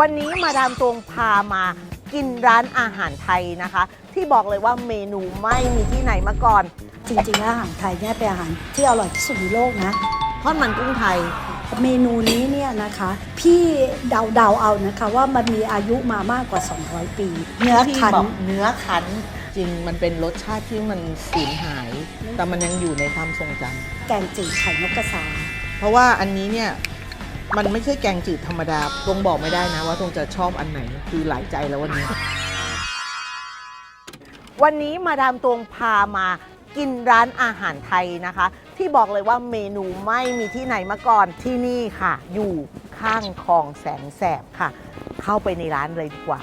วันนี้มาดามตวงพามากินร้านอาหารไทยนะคะ ที่บอกเลยว่าเมนูไม่มีที่ไหนมาก่อน จริงๆแล้วอาหารไทยเนี่ยเป็นอาหารที่อร่อยที่สุดในโลกนะทอดมันกุ้งไทย เมนูนี้เนี่ยนะคะ พี่เดาๆเอานะคะว่ามันมีอายุมามากกว่า 200 ปี เนื้อที่คัน บอกเนื้อคันจริงมันเป็นรสชาติที่มันสูญหาย แต่มันยังอยู่ในความทรงจำแกงจืดไข่นกกระสาเพราะว่าอันนี้เนี่ย มันไม่ใช่แกงจืดธรรมดาตรงบอกไม่ได้นะว่าตรงจะชอบอันไหนคือหลายใจแล้ววันนี้ วันนี้มาดามตวงพามากินร้านอาหารไทยนะคะ ที่บอกเลยว่าเมนูไม่มีที่ไหนมาก่อนที่นี่ค่ะ อยู่ข้างคลองแสนแสบค่ะ เข้าไปในร้านเลยดีกว่า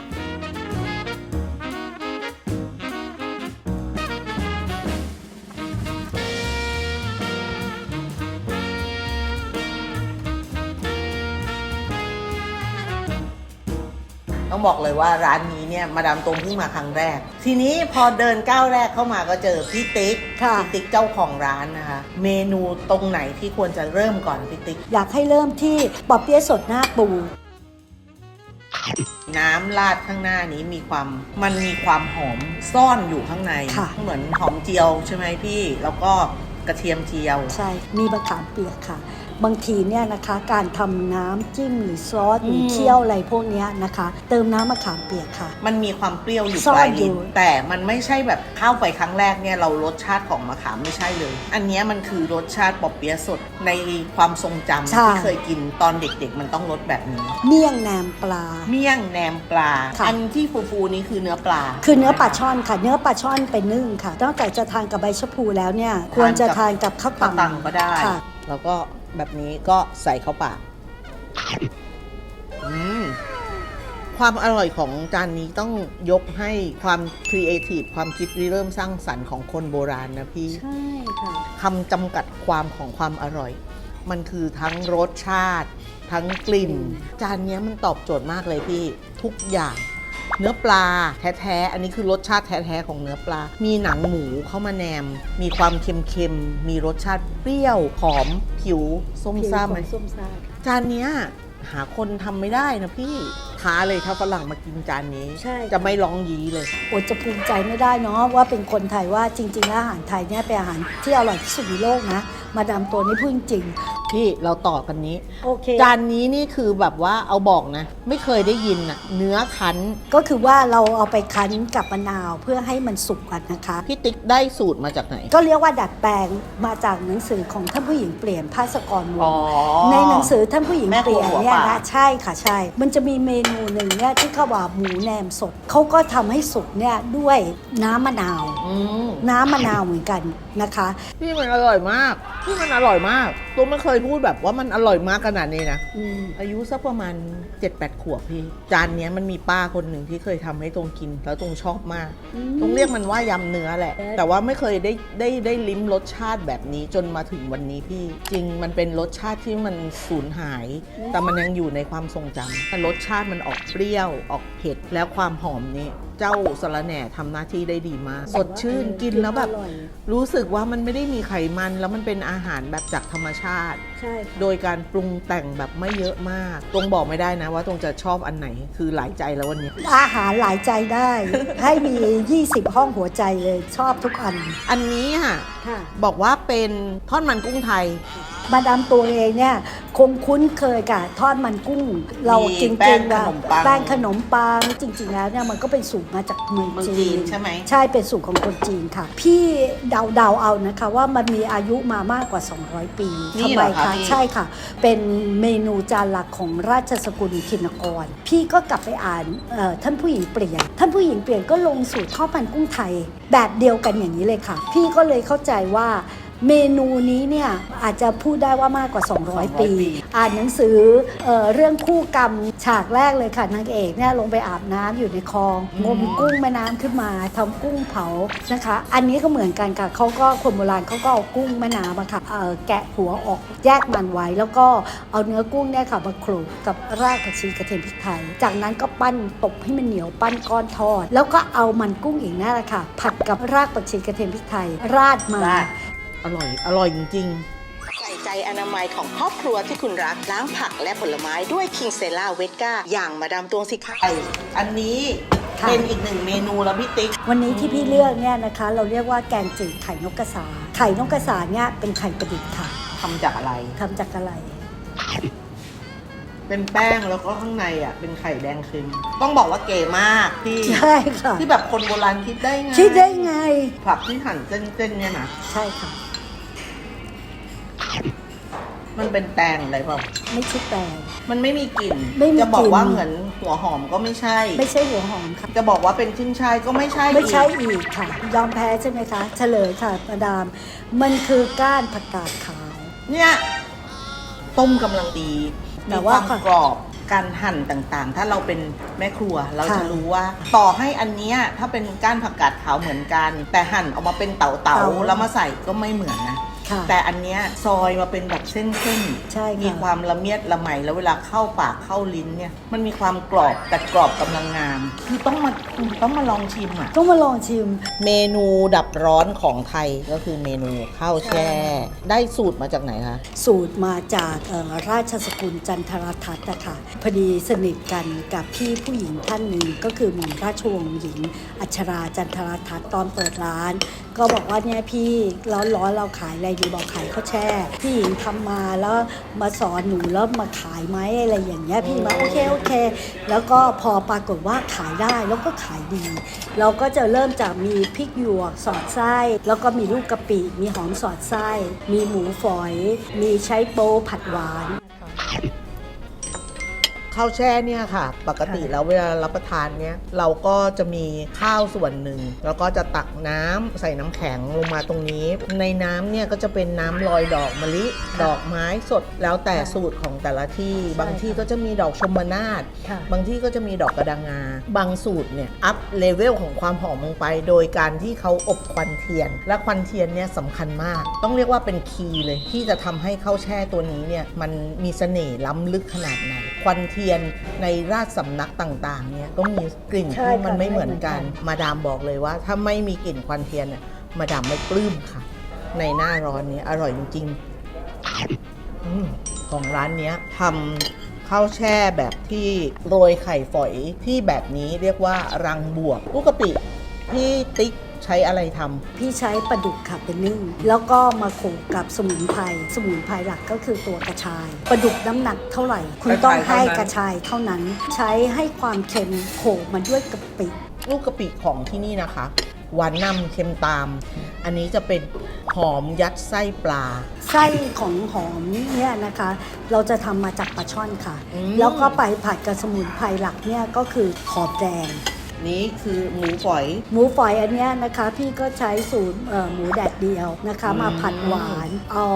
ต้องบอกเลยว่าร้านนี้เนี่ยมาดามตรงเพิ่งมาครั้งแรก ทีนี้พอเดินก้าวแรกเข้ามาก็เจอพี่ติ๊กค่ะพี่ติ๊กเจ้าของร้านนะคะ เมนูตรงไหนที่ควรจะเริ่มก่อนพี่ติ๊ก อยากให้เริ่มที่ปอเปี๊ยะสดหน้าปู น้ำราดข้างหน้านี้มีความมันมีความหอมซ่อนอยู่ข้างใน ค่ะ เหมือนหอมเจียวใช่ไหมพี่ แล้วก็กระเทียมเจียว ใช่ มีมะขามเปียกค่ะ บางทีเนี่ยนะคะการทำน้ำจิ้มหรือซอสหรือม เคี่ยวอะไรพวกเนี้ยนะคะ เติมน้ำมะขามเปียกค่ะ มันมีความเปรี้ยวอยู่ซ่อนปลายอยู่ลิ้นแต่มันไม่ใช่แบบเข้าไปครั้งแรกเนี่ยเรารสชาติของมะขามไม่ใช่เลย อันเนี้ยมันคือรสชาติปอเปี๊ยะสดในความทรงจำที่เคยกินตอนเด็กๆ มันต้องรสแบบนี้ เมี่ยงแหนมปลา เมี่ยงแหนมปลา ค่ะ อันที่ฟูๆนี้คือเนื้อปลา คือเนื้อปลาช่อนค่ะ เนื้อปลาช่อนไปนึ่งค่ะนอกจากจะทานกับใบชะพูแล้วเนี่ยควรจะทานกับข้าวข้าวตัตังงก็ได้ ค่ะ แล้วก็ แบบนี้ก็ใส่เข้าปากอืมความอร่อยของจานนี้ต้องยกให้ความครีเอทีฟความคิดริเริ่มสร้างสรรค์ของคนโบราณนะพี่ใช่ค่ะคำจำกัดความของความอร่อย มันคือทั้งรสชาติ ทั้งกลิ่นอืมจานเนี้ยมันตอบโจทย์มากเลยพี่ ทุกอย่าง เนื้อปลาแท้ๆ อันนี้คือรสชาติแท้ๆของเนื้อปลา มีหนังหมูเข้ามาแนม มีความเค็มๆ มีรสชาติเปรี้ยวหอม ผิวส้มซ่าไหมส้มซ่าจานเนี้ยหาคนทำไม่ได้นะพี่ท้าเลยถ้าฝรั่งมากินจานนี้ ใช่ จะไม่ร้องยี้เลย อดจะภูมิใจไม่ได้เนาะว่าเป็นคนไทยว่าจริง ๆ แล้วอาหารไทยเนี่ยเป็นอาหารที่อร่อยที่สุดในโลกนะ มาดามตัวนี้พูดจริง พี่เราต่อกันนี้ โอเค จานนี้นี่คือแบบว่าเอาบอกนะ ไม่เคยได้ยินอะเนื้อคั้น ก็คือว่าเราเอาไปคั้นกับมะนาวเพื่อให้มันสุกกันนะคะ พี่ติ๊กได้สูตรมาจากไหน ก็เรียกว่าดัดแปลงมาจากหนังสือของท่านผู้หญิงเปลี่ยนภาสกรวงศ์อในหนังสือท่านผู้หญิงแม่คเปรัวลี่ยนหัวเนี่ยป่า นะใช่ค่ะใช่ มันจะมีเมนูหนึ่งเนี่ยที่เขาว่าหมูแหนมสดเขาก็ทำให้สุกเนี่ยด้วยน้ำมะนาว อืมน้ำมะนาวเหมือนกันนะคะ พี่มันอร่อยมากพี่มันอร่อยมาก ตัวไม่เคยพูดแบบว่ามันอร่อยมากขนาดนี้นะอืมอายุสักประมาณ 7-8 ขวบพี่ จานเนี้ยมันมีป้าคนหนึ่งที่เคยทำให้ตรงกิน แล้วตรงชอบมากตรงเรียกมันว่ายำเนื้อแหละเอ๊ะแต่ว่าไม่เคยได้ได้ได้ลิ้มรสชาติแบบนี้จนมาถึงวันนี้พี่ จริงมันเป็นรสชาติที่มันสูญหาย แต่มันยังอยู่ในความทรงจำแต่รสชาติมันออกเปรี้ยวออกเผ็ดแล้วความหอมนี่เจ้าสะระแหน่ทำหน้าที่ได้ดีมาก สดชื่นกินแล้วแบบ อร่อยรู้สึกว่ามันไม่ได้มีไขมัน แล้วมันเป็นอาหารแบบจากธรรมชาติ ใช่ค่ะโดยการปรุงแต่งแบบไม่เยอะมาก ตรงบอกไม่ได้นะว่าตรงจะชอบอันไหนคือหลายใจแล้ววันนี้ อาหารหลายใจได้ ให้มี 20 ห้องหัวใจเลยชอบทุกอันอันนี้ค่ะ ค่ะ บอกว่าเป็นทอดมันกุ้งไทย มาดามตัวเองเนี่ยคงคุ้นเคยกับทอดมันกุ้ง เราจริงแป้งๆขนมปังแป้งขนมปังจริง ๆ แล้วเนี่ยมันก็เป็นสูตรมาจากเมืองเมืองจีจีนนใช่ไหม ใช่เป็นสูตรของคนจีนค่ะ พี่เดาๆเอานะคะว่ามันมีอายุมามากกว่า 200 ปีนี่ทำเหรไมอคะคะพี่ ใช่ค่ะ เป็นเมนูจานหลักของราชสกุลธินกร พี่ก็กลับไปอ่านเอ่อท่านผู้หญิงเปลี่ยน ท่านผู้หญิงเปลี่ยนก็ลงสูตรทอดมันกุ้งไทย แบบเดียวกันอย่างนี้เลยค่ะ พี่ก็เลยเข้าใจว่า เมนูนี้เนี่ยอาจจะพูดได้ว่ามากกว่า 200 ปี อ่านหนังสือเออเรื่องคู่กรรมฉากแรกเลยค่ะนางเอกเนี่ยลงไปอาบน้ำอยู่ในคลองอืมงมกุ้งแม่น้ำขึ้นมาทำกุ้งเผานะคะ อันนี้ก็เหมือนกันค่ะเขาก็คนโบราณเขาก็เอากุ้งแม่น้ำอะค่ะเอ่อแกะหัวออกแยกมันไว้ แล้วก็เอาเนื้อกุ้งเนี่ยค่ะมาโขลกกับรากผักชีกระเทียมพริกไทย จากนั้นก็ปั้นตบให้มันเหนียวปั้นก้อนทอด แล้วก็เอามันกุ้งอีกนั่นแหละค่ะ ผัดกับรากผักชีกระเทียมพริกไทย ราดมาราด อร่อย อร่อยจริงใส่ใจอนามัยของครอบครัวที่คุณรัก ล้างผักและผลไม้ด้วยคิงเซล่าเวก้าอย่างมาดามตวงสิคะอันนี้ค่ะ เป็นอีกหนึ่งเมนูแล้วพี่ติ๊ก วันนี้ที่พี่เลือกเนี่ยนะคะ เราเรียกว่าแกงจืดไข่นกกระสา ไข่นกกระสาเนี่ยเป็นไข่ประดิษฐ์ค่ะทำจากอะไร ทำจากอะไร เป็นแป้งแล้วก็ข้างในอะ เป็นไข่แดงเค็มต้องบอกว่าเก๋มากพี่ ใช่ค่ะ ที่แบบคนโบราณคิดได้ไงคิดได้ไง ผักที่หั่นเส้นๆเนี่ยนะ ใช่ค่ะ มันเป็นแตงอะไรเปล่าไม่ใช่แตง มันไม่มีกลิ่น ไม่มีจะบอกกลิ่นว่าเหมือนหัวหอมก็ไม่ใช่ ไม่ใช่หัวหอมค่ะ จะบอกว่าเป็นขึ้นช่ายก็ไม่ใช่ไม่ใช่อีกอีกค่ะ ยอมแพ้ใช่ไหมคะ เฉลยค่ะมาดาม มันคือก้านผักกาดขาว เนี่ย ต้มกำลังดีแต่มีคว่าวามกรอบ การหั่นต่างๆ ถ้าเราเป็นแม่ครัวเราค่ะจะรู้ว่า ต่อให้อันเนี้ยถ้าเป็นก้านผักกาดขาวเหมือนกัน แต่หั่นออกมาเป็นเต๋าเต๋า ๆ แล้วมาใส่ก็ไม่เหมือนนะ ค่ะแต่อันเนี้ยซอยมาเป็นแบบเส้นๆใช่ค่ะมีความละเมียดละไมแล้วเวลาเข้าปากเข้าลิ้นเนี่ยมันมีความกรอบแต่กรอบกำลังงาม คือต้องมาต้องมาลองชิมอะ ต้องมาลองชิม เมนูดับร้อนของไทยก็คือเมนูข้าวแช่ ได้สูตรมาจากไหนคะ สูตรมาจากเอ่อราชสกุลจันทรทัตน์นะคะพอดีสนิทกันกับพี่ผู้หญิงท่านหนึ่งก็คือหม่อมราชวงศ์หญิง อัชราจันทรทัตน์ตอนเปิดร้าน ก็บอกว่าเนี่ยพี่ร้อนร้อนๆเราขายอะไรดีบอกขายข้าวแช่พี่หญิงทำมาแล้วมาสอนหนูแล้วมาขายไหมอะไรอย่างเงี้ยพี่มาโอเคโอเค แล้วก็พอปรากฏว่าขายได้แล้วก็ขายดี เราก็จะเริ่มจากมีพริกหยวกสอดไส้แล้วก็มีลูกกะปิ มีหอมสอดไส้มีหมูฝอย มีใช้โป๊ผัดหวาน ข้าวแช่เนี่ยค่ะ ปกติค่ะแล้วเวลารับประทานเนี่ยเราก็จะมีข้าวส่วนหนึ่ง แล้วก็จะตักน้ำใส่น้ำแข็งลงมาตรงนี้ ในน้ำเนี่ยก็จะเป็นน้ำลอยดอกมะลิ ดอกไม้สดแล้วแต่สูตรของแต่ละที่ บางที่ก็จะมีดอกชมนาทค่ะ บางที่ก็จะมีดอกกระดังงา บางสูตรเนี่ยอัพเลเวลของความหอมลงไป โดยการที่เขาอบควันเทียน และควันเทียนเนี่ยสำคัญมาก ต้องเรียกว่าเป็นคีย์เลยที่จะทำให้ข้าวแช่ตัวนี้เนี่ยมันมีเสน่ห์ล้ำลึกขนาดไหน ควันเทียนในราชสำนักต่างๆเนี่ยก็มีกลิ่นใช่ที่มันค่ะไม่เหมือนกัน ไม่เหมือนกัน มาดามบอกเลยว่า ถ้าไม่มีกลิ่นควันเทียนเนี่ยมาดามไม่ปลื้มค่ะ ในหน้าร้อนนี้อร่อยจริงๆอมของร้านเนี้ยทำข้าวแช่แบบที่โรยไข่ฝอยที่แบบนี้เรียกว่ารังบวกปกติพี่ติ๊ก ใช้อะไรทำพี่ใช้ปลาดุกค่ะเป็นนึ่ง แล้วก็มาโขลกกับสมุนไพรสมุนไพรหลักก็คือตัวกระชายปลาดุกน้ำหนักเท่าไหร่ คุณต้องให้กระชายเท่านั้น ใช้ให้ความเค็มโขลกมาด้วยกะปิลูกกะปิของที่นี่นะคะ หวานนำเค็มตาม อันนี้จะเป็นหอมยัดไส้ปลา ไส้ของหอมเนี่ยนะคะ เราจะทำมาจากปลาช่อนค่ะอืมแล้วก็ไปผัดกับสมุนไพรหลักเนี่ยก็คือหอมแดง นี้คือหมูฝอย หมูฝอยอันเนี้ยนะคะพี่ก็ใช้สูตรเอ่อหมูแดดเดียวนะคะอืมมาผัดหวานเอา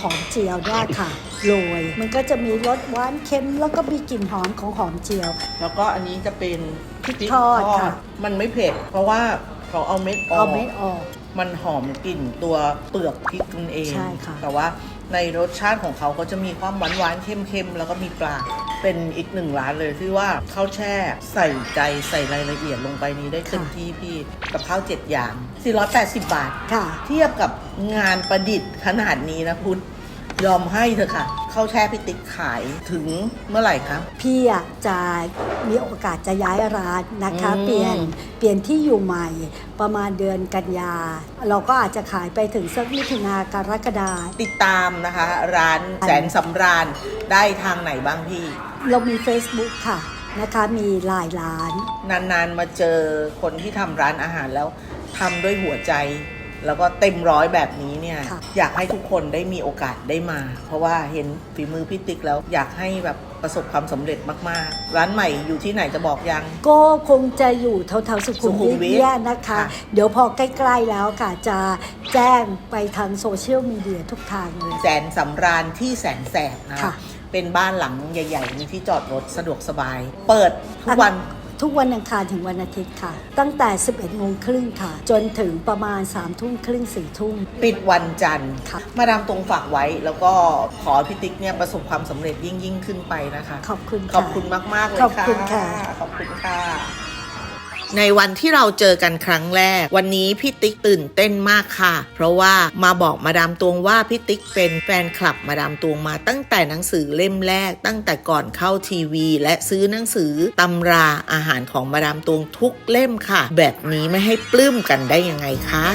หอมเจียวเนี่ยค่ะโรยมันก็จะมีรสหวานเค็มแล้วก็มีกลิ่นหอมของหอมเจียว แล้วก็อันนี้จะเป็นพริกทอดค่ะ มันไม่เผ็ด เพราะว่าเขาเอาเม็ดออเอาก ไม่ออก มันหอมกลิ่นตัวเปลือกพริกนั่นเอง ใช่ค่ะ แต่ว่า ในรสชาติของเขาก็จะมีความหวานหวานๆเค็มๆ แล้วก็มีปลา เป็นอีกหนึ่งร้านเลยที่ว่าข้าวแช่ใส่ใจใส่รายละเอียดลงไปนี้ได้เต็มที่พี่กับข้าวเจ็ดอย่าง 480 บาทค่ะเทียบกับงานประดิษฐ์ขนาดนี้นะคุณ ยอมให้เถอะค่ะข้าวแช่พี่ติ๊กขายถึงเมื่อไหร่ครับพี่อะจะมีโอกาสจะย้ายร้านนะคะอืมเปลี่ยนเปลี่ยนที่อยู่ใหม่ประมาณเดือนกันยา เราก็อาจจะขายไปถึงสักมิถุนากรกฎาติดตามนะคะ ร้านแสนสำราญได้ทางไหนบ้างพี่ เรามี Facebook ค่ะนะคะมีหลายร้าน นานๆมาเจอคนที่ทำร้านอาหารแล้วทำด้วยหัวใจ แล้วก็เต็มร้อยแบบนี้เนี่ย ค่ะ อยากให้ทุกคนได้มีโอกาสได้มา เพราะว่าเห็นฝีมือพี่ติ๊กแล้วอยากให้แบบประสบความสำเร็จมากๆ ร้านใหม่อยู่ที่ไหนจะบอกยัง ก็คงจะอยู่แถวๆสุขุสุมขุวิมทวิทเนี่ยนะคะ ค่ะ เดี๋ยวพอใกล้ๆแล้วค่ะ จะแจ้งไปทางโซเชียลมีเดียทุกทางเลย แสนสำราญที่แสนแสบนะค่ะ เป็นบ้านหลังใหญ่ ๆ มีที่จอดรถสะดวกสบาย เปิดทุกวัน ทุกวันอังคารถึงวันอาทิตย์ค่ะ ตั้งแต่ 11โมงครึ่งค่ะ จนถึงประมาณ3ทุ่มครึ่ง4ทุ่ม ปิดวันจันทร์ค่ะ มาดามตรงฝากไว้ แล้วก็ขอให้พี่ติ๊กเนี่ยประสบความสำเร็จยิ่งยิ่งๆขึ้นไปนะคะ ขอบคุณขอบค่ะคุณมาก ๆ เลยขอบคุณค่ะ ขอบคุณค่ะ ในวันที่เราเจอกันครั้งแรก วันนี้พี่ติ๊กตื่นเต้นมากค่ะ เพราะว่ามาบอกมาดามตวงว่าพี่ติ๊กเป็นแฟนคลับมาดามตวงมาตั้งแต่หนังสือเล่มแรก ตั้งแต่ก่อนเข้าทีวี และซื้อหนังสือตำราอาหารของมาดามตวงทุกเล่มค่ะ แบบนี้ไม่ให้ปลื้มกันได้ยังไงคะ